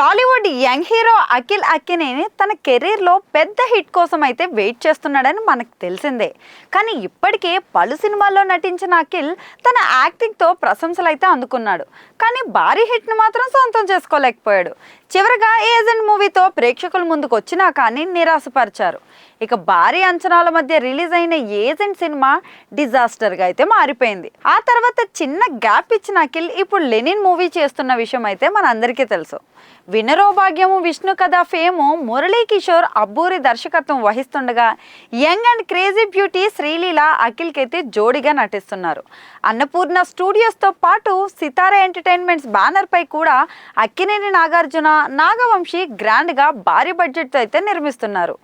Tollywood young hero Akhil Akkineni తన కెరీర్లో పెద్ద హిట్ కోసం అయితే వెయిట్ చేస్తున్నాడని మనకు తెలిసిందే. కానీ ఇప్పటికే పలు సినిమాల్లో నటించిన అఖిల్ తన యాక్టింగ్తో ప్రశంసలు అయితే అందుకున్నాడు. కానీ భారీ హిట్ను మాత్రం సొంతం చేసుకోలేకపోయాడు. చివరగా ఏజెంట్ మూవీతో ప్రేక్షకుల ముందుకు వచ్చినా కానీ నిరాశపరిచారు. ఇక భారీ అంచనాల మధ్య రిలీజ్ అయిన ఏజెంట్ సినిమా డిజాస్టర్గా అయితే మారిపోయింది. ఆ తర్వాత చిన్న గ్యాప్ ఇచ్చిన అఖిల్ ఇప్పుడు లెనిన్ మూవీ చేస్తున్న విషయం అయితే మనందరికీ తెలుసు. వినరో భాగ్యము విష్ణు కథ ఫేము మురళీ కిషోర్ అబ్బూరి దర్శకత్వం వహిస్తుండగా young and crazy beauty Sreeleela అఖిల్కి అయితే జోడిగా నటిస్తున్నారు. అన్నపూర్ణ స్టూడియోస్తో పాటు సితారా ఎంటర్టైన్మెంట్స్ బ్యానర్పై కూడా అక్కినేని నాగార్జున నాగవంశీ గ్రాండ్గా భారీ బడ్జెట్తో అయితే నిర్మిస్తున్నారు.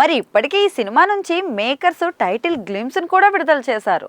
మరి ఇప్పటికీ ఈ సినిమా నుంచి మేకర్స్ టైటిల్ గ్లిమ్స్ని కూడా విడుదల చేశారు.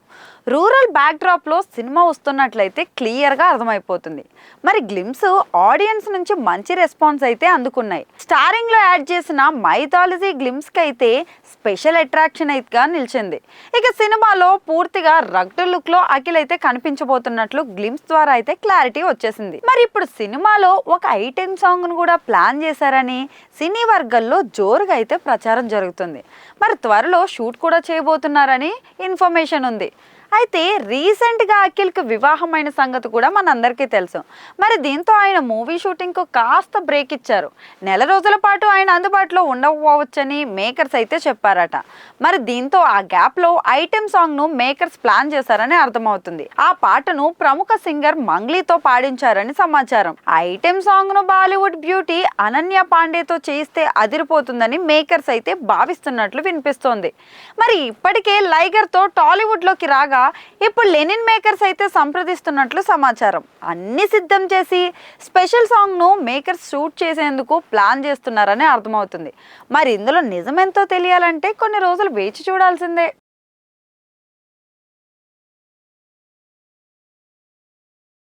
రూరల్ బ్యాక్డ్రాప్లో సినిమా వస్తున్నట్లయితే క్లియర్గా అర్థమైపోతుంది. మరి గ్లిమ్స్ ఆడియన్స్ నుంచి మంచి రెస్పాన్స్ అయితే అందుకున్నాయి. స్టారింగ్లో యాడ్ చేసిన మైథాలజీ గ్లిమ్స్కి అయితే స్పెషల్ అట్రాక్షన్ అయితేగా నిలిచింది. ఇక సినిమాలో పూర్తిగా రగ్డ్ లుక్లో అఖిల్ అయితే కనిపించబోతున్నట్లు గ్లిమ్స్ ద్వారా అయితే క్లారిటీ వచ్చేసింది. మరి ఇప్పుడు సినిమాలో ఒక ఐటెం సాంగ్ను కూడా ప్లాన్ చేశారని సినీ వర్గాల్లో జోరుగా అయితే ప్రచారం జరుగుతుంది జరుగుతుంది. మరి త్వరలో షూట్ కూడా చేయబోతున్నారని ఇన్ఫర్మేషన్ ఉంది. అయితే రీసెంట్గా అఖిల్కి వివాహమైన సంగతి కూడా మనందరికీ తెలుసు. మరి దీంతో ఆయన మూవీ షూటింగ్కు కాస్త బ్రేక్ ఇచ్చారు. నెల రోజుల పాటు ఆయన అందుబాటులో ఉండకపోవచ్చని మేకర్స్ అయితే చెప్పారట. మరి దీంతో ఆ గ్యాప్లో ఐటెం సాంగ్ను మేకర్స్ ప్లాన్ చేశారని అర్థమవుతుంది. ఆ పాటను ప్రముఖ సింగర్ మంగ్లీతో పాడించారని సమాచారం. ఐటెం సాంగ్ను బాలీవుడ్ బ్యూటీ అనన్య పాండేతో చేయిస్తే అదిరిపోతుందని మేకర్స్ అయితే భావిస్తున్నట్లు వినిపిస్తోంది. మరి ఇప్పటికే లైగర్తో టాలీవుడ్లోకి రాగా ఇప్పుడు లెనిన్ మేకర్స్ అయితే సంప్రదిస్తున్నట్లు సమాచారం. అన్ని సిద్ధం చేసి స్పెషల్ సాంగ్ను మేకర్స్ షూట్ చేసేందుకు ప్లాన్ చేస్తున్నారని అర్థమవుతుంది. మరి ఇందులో నిజమెంతో తెలియాలంటే కొన్ని రోజులు వేచి చూడాల్సిందే.